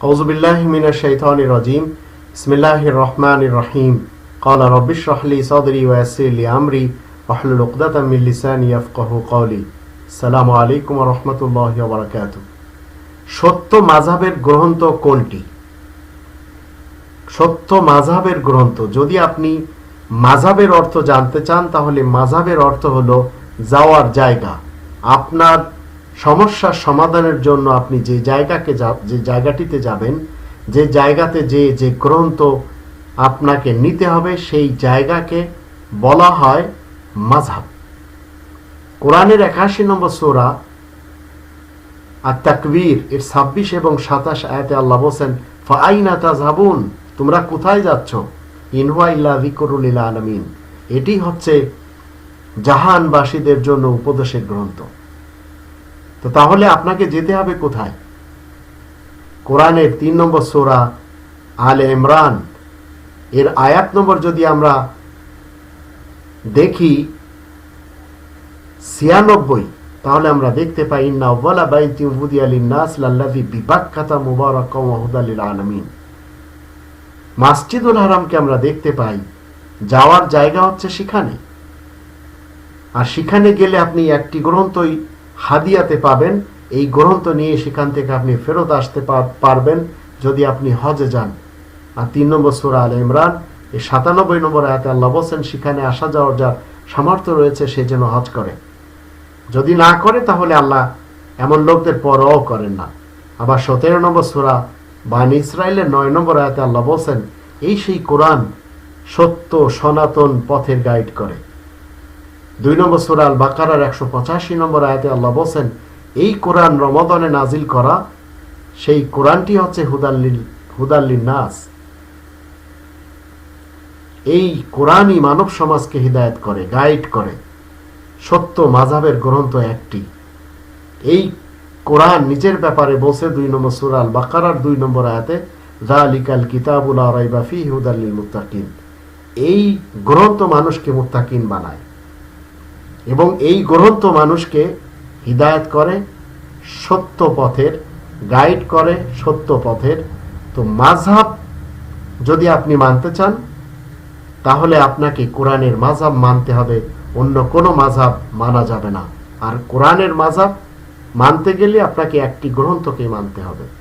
أعوذ بالله من الشيطان الرجيم بسم الله الرحمن الرحيم قال رب اشرح لي صدري ويسر لي أمري واحلل عقدة من لساني يفقه قولي السلام عليكم ورحمة الله وبركاته সত্য মাঝাবের গ্রন্থ কোনটি সত্য মাঝাবের গ্রন্থ যদি আপনি মাঝাবের অর্থ জানতে চান তাহলে মাঝাবের অর্থ হলো যাওয়ার জায়গা আপনার সমস্যার সমাধানের জন্য আপনি যে জায়গাকে যে জায়গাটিতে যাবেন, যে জায়গাতে যে যে গ্রন্থ আপনাকে নিতে হবে, সেই জায়গাকে বলা হয় মাঝহাব কোরআনের একাশি নম্বর সোরা আর তাকবীর এর ছাব্বিশ এবং সাতাশ আয়াতে আল্লাহ বলছেন ফাইনা তাজহাবুন তোমরা কোথায় যাচ্ছ? ইনহুয়া ইল্লা যিকরুল লিল আলামিন। এটি হচ্ছে জাহানবাসীদের জন্য উপদেশের গ্রন্থ। তো তাহলে আপনাকে যেতে হবে কোথায়? কোরআনের তিন নম্বর সোরা আলে ইমরান। এর আয়াত নম্বর যদি আমরা দেখি, ছিয়ানব্বই, তাহলে আমরা দেখতে পাই হুদাল লিল আলামিন। মাসজিদুল হারামকে আমরা দেখতে পাই, যাওয়ার জায়গা হচ্ছে সেখানে। আর সেখানে গেলে আপনি একটি গ্রন্থই হাদিয়াতে পাবেন। এই গ্রন্থ নিয়ে সেখান থেকে আপনি ফেরত আসতে পারবেন যদি আপনি হজে যান। আর তিন নম্বর সুরা আল ইমরান, এই সাতানব্বই নম্বর আয়াতে আল্লাহ বলছেন, সেখানে আসা যাওয়ার যার সামর্থ্য রয়েছে, সে যেন হজ করে। যদি না করে, তাহলে আল্লাহ এমন লোকদের পরও করেন না। আবার সতেরো নম্বর সুরা বান ইসরায়েলের নয় নম্বর আয়াতে আল্লাহ বলছেন, এই সেই কোরআন সত্য, সনাতন পথের গাইড করে। দুই নম্বর সুরা আল বাকারার একশো পঁচাশি নম্বর আয়াতে আল্লাহ বলছেন, এই কোরআন রমদনে নাজিল করা, সেই কোরআনটি হচ্ছে হুদাল্লিল হুদাল্লিন নাস এই কোরআনই মানব সমাজকে হিদায়ত করে, গাইড করে। সত্য মাঝাবের গ্রন্থ একটি। এই কোরআন নিজের ব্যাপারে বলছে দুই নম্বর সুরাল বাকারার দুই নম্বর আয়াতে জালিকাল কিতাবুল আরাইবা ফি হুদাল্লিল মুত্তাকিন এই গ্রন্থ মানুষকে মুত্তাকিন বানায়। এবং এই গ্রন্থ মানুষকে হিদায়ত করে, সত্য পথের গাইড করে সত্য পথের। তো মাঝহাব যদি আপনি মানতে চান, তাহলে আপনাকে কোরআনের মাঝহাব মানতে হবে, অন্য কোনো মাঝহাব মানা যাবে না। আর কোরআনের মাঝহাব মানতে গেলে আপনাকে একটি গ্রন্থকে মানতে হবে।